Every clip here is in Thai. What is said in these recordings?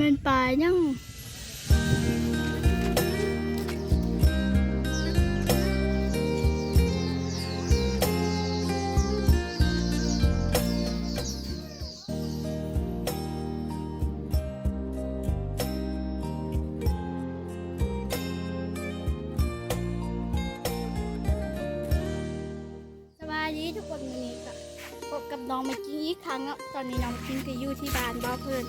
ม่นปลายังสวัสดีทุกคนวันนี้ก็พบกับน้องเมกิ้งอีกครั้งแล้วตอนนี้น้องเมกิ้งก็อยู่ที่บ้านบ้าเพื่อน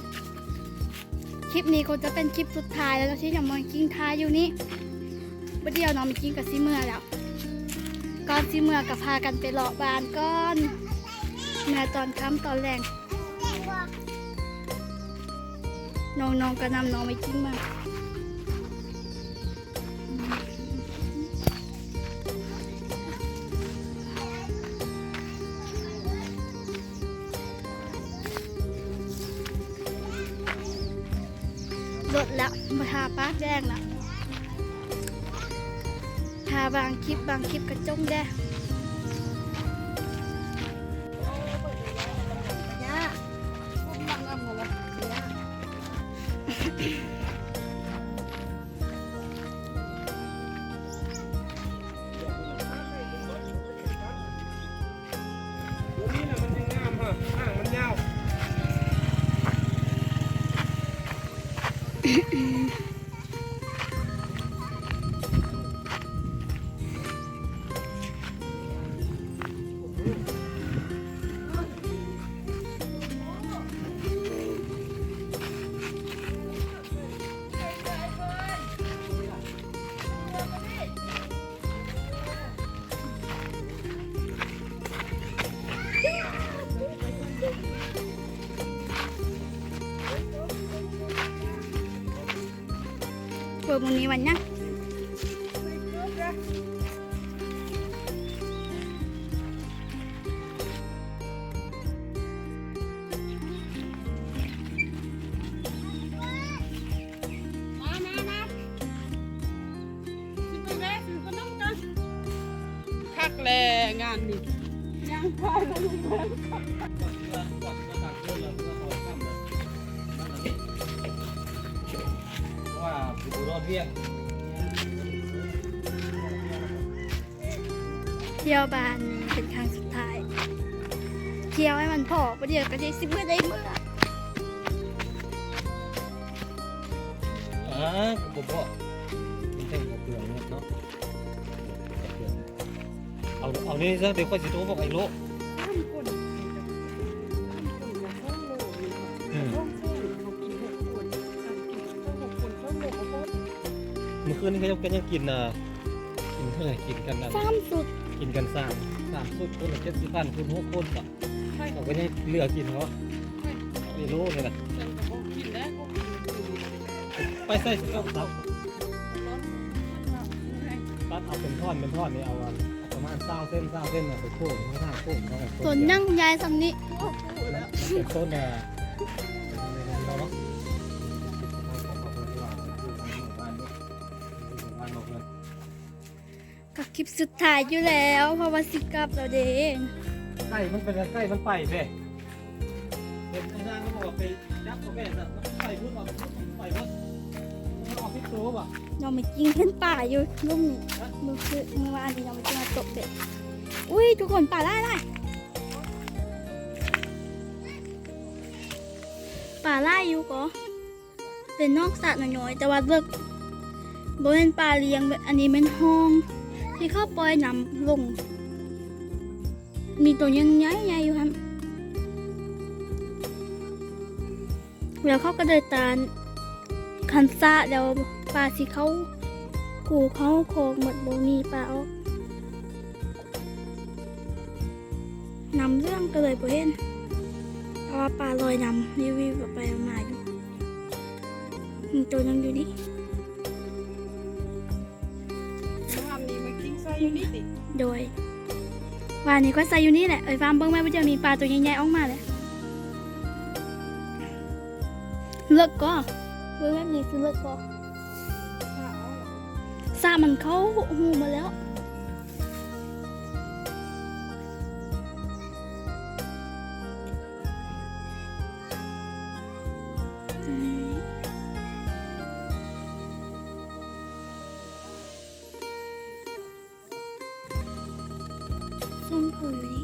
คลิปนี้คงจะเป็นคลิปสุดท้ายแล้วที่น้องเมกิ้งทายอยู่นี่วันเดียวน้องเมกิ้งกับซีเมื่อแล้วก่อนซีเมื่อกับพากันไปเลาะบานก้อนเมื่อตอนค่ำตอนแรงน้องๆก็นำน้องเมกิ้งมา ลดแล้วมาทาป้าแดงละทาบางคลิปบางคลิปกระจงแดง เปิดวันนี้วั อขนมกันคักแลงานนี่ยังพอแล้วลุงเพิ่นว่าผู้รอดเรียกเที่ยวบ้านนี้เป็นครั้งสุดท้าย เที่ยวให้มันพอประเดี๋ยวก็จะซิเมื่อได้เมื่ออ่าผมบอกมันเต็มกระเตืองเนาะเอาเอานี่ซะเดี๋ยวค่อยสิโทรบอกไอ้โล คืนนี้เขายังกันยังกินอะกินเท่าไหร่กินกันนะสามสุดกินกันสามสามสุดคนละเจ็ดสิบพันคุณหกคนอะใช่เขาก็ยังเหลือกินเขาไอ้โลนี่แหละฉันก็บ่กินแล้วก็กินอยู่ไปใส่เอาตัดร้อนๆให้ตัดเอาเป็นท่อนเป็นท่อนนี่เอาอันเอาประมาณเศร้าเส้นเศร้าเส้นน่ะไปโค้งข้างหน้าโค้งเขาแบบส่วนนั่งยายสำนี้โอ้โหแล้วเป็นต้นอะ กับคลิปสุดท้ายอยู่แล้วเพราะว่าสิกลับเราเดงใกล้มันเป็นใกล้มันไปเด้เด็กในทางเขาบอกไปยักษ์กับแม่น่ะมันไปพูดว่ามันไปว่ามันออกพิษโตป่ะเราไม่กินเห็นป่าอยู่ลุ่มมือคือมือวานนี้เราไม่กินมาตกเบ็ดอุ้ยทุกคนป่าไล่ไล่ป่าไล่อยู่ก็เป็นนอกสระน้อยๆแต่ว่าเลิกบริเวณป่าเลี้ยงแบบอันนี้เป็นห้อง ที่เข้าปล่อยน้ำลง มีตัวยังใหญ่ๆอยู่ครับแล้วเขาก็เดินตามคันซะเดี๋ยวปลาสิเขากูเขาโคงหมดบ่มีปลาออกนำเรื่องก็เลยบ่เห็นเพราะว่าปลาลอยนำรีวิวไปมาอยู่มีตัวยังอยู่นี่ ยู่นี่ติโดยวานนี้ก็ใส่อยู่นี่แหละเอ้ยฟาร์มเบิ้งแม่ว่าจะมีปลาตัวใหญ่ๆออกมาเลยเลิกก็เบิ้งแบบนี้คือเลิกก็ข้าวซามันเข้าหูมาแล้ว 通过与你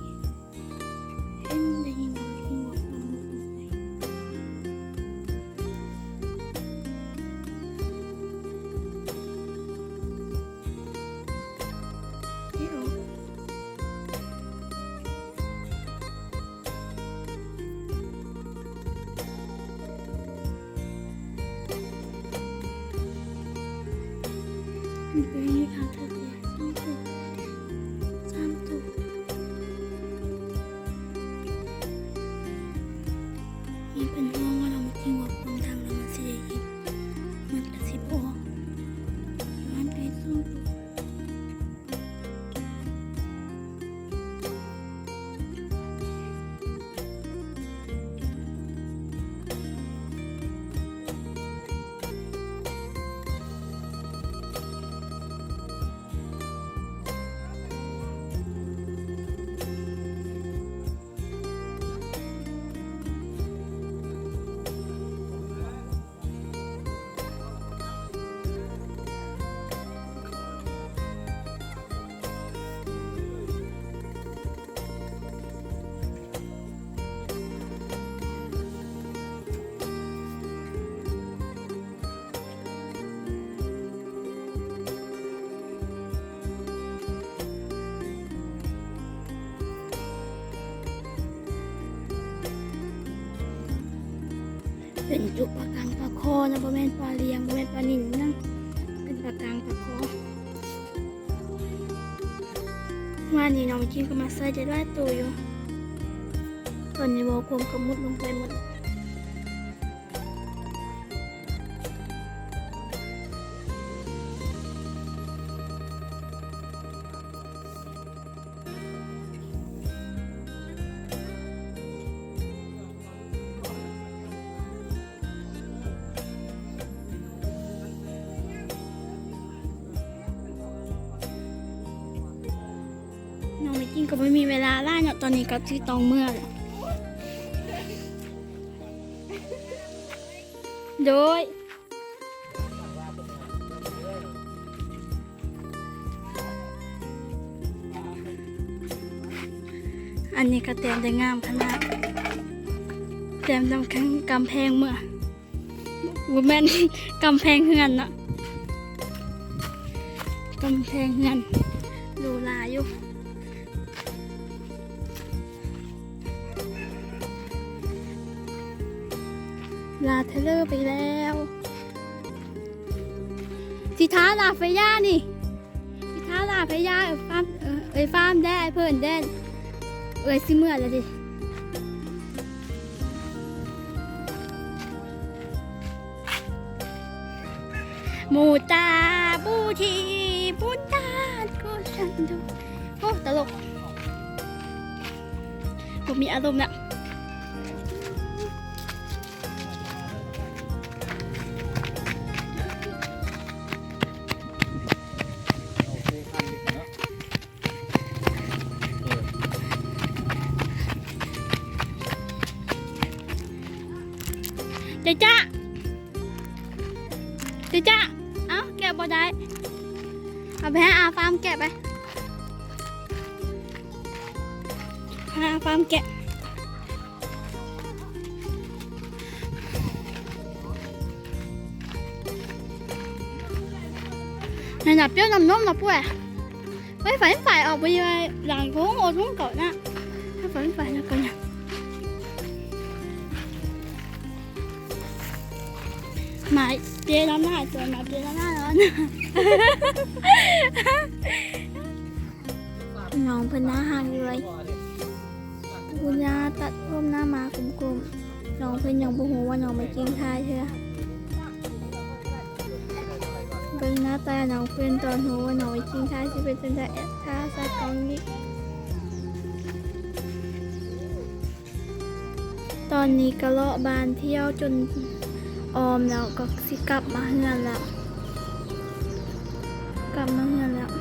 เป็นจุกปลากลางปลาคอนะบ่แม่นปลาเลียงบ่แม่นปลานิ่นนะเป็นปลากลางปลาคอวันนี้น้องจิ้งก็มาใส่จะได้ตัวอยู่ตอนนี้บอกผมก็มุดลงไปหมด น้องก็ไม่มีเวลาล่าเนาะตอนนี้ก็ที่ตองเมื่อโดยอันนี้ก็เต็มได้งามขนาดเต็มตำข้างกำแพงเมื่อวูแมนกำแพงเฮือนเนาะกำแพงเฮือนดูลาอยู่ ลาเทเลอร์ไปแล้วสิท้าลาไฟย่านี่สิท้าลาไฟย่าเอฟาร์มเออเอ้ยฟาร์มได้เพิ่นได้เอ้ยสิเมื่อแล้วดิหมูตาบูทีบูตาก็ฉันดูโอ้ตลกผมมีอารมณ์นะาร์มแกะนั่นน่ะเปรี้ยวน้ำนมนะปุ้ยไว้ phải phải ở bây giờ làng phố ngồi xuống cậu nè phải phải là cậu nè หมาเจ๊น้ำหน้าตัวหมาเจ๊น้ำหน้าร้อนน้องเพิ่นหน้าห่างเลยคุณยาตัดร่มหน้ามากลมๆน้องเพิ่นยังบ่ฮู้ว่าน้องไม่กินทายเชื่อเบิ่งหน้าตาน้องเพิ่นตอนฮู้ว่าน้องไม่กินทายสิเป็นจังได๋แอดท่าใส่กล่องนี้ตอนนี้ก็เลาะบานเที่ยวจน ออมแล้วก็สิกลับมาเฮือนแล้ว กลับมาเฮือนแล้ว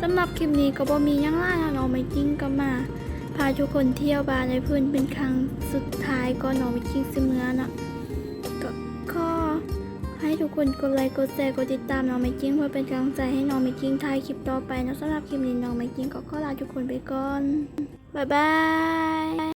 สำหรับคลิปนี้ก็บ่มียังล่าน้องไม่กิ้งก็มา พาทุกคนเที่ยวบานในพื้นเป็นครั้งสุดท้ายก็น้องไม่กิ้งสิเมือนาะก็ขอให้ทุกคนกดไลค์กดแชร์กดติดตามน้องไม่กิ้งเพื่อเป็นกำลังใจให้น้องไม่กิ้งถ่ายคลิปต่อไปนะสำหรับคลิปนี้น้องไม่กิ้งก็ขอลาทุกคนไปก่อนบ๊ายบาย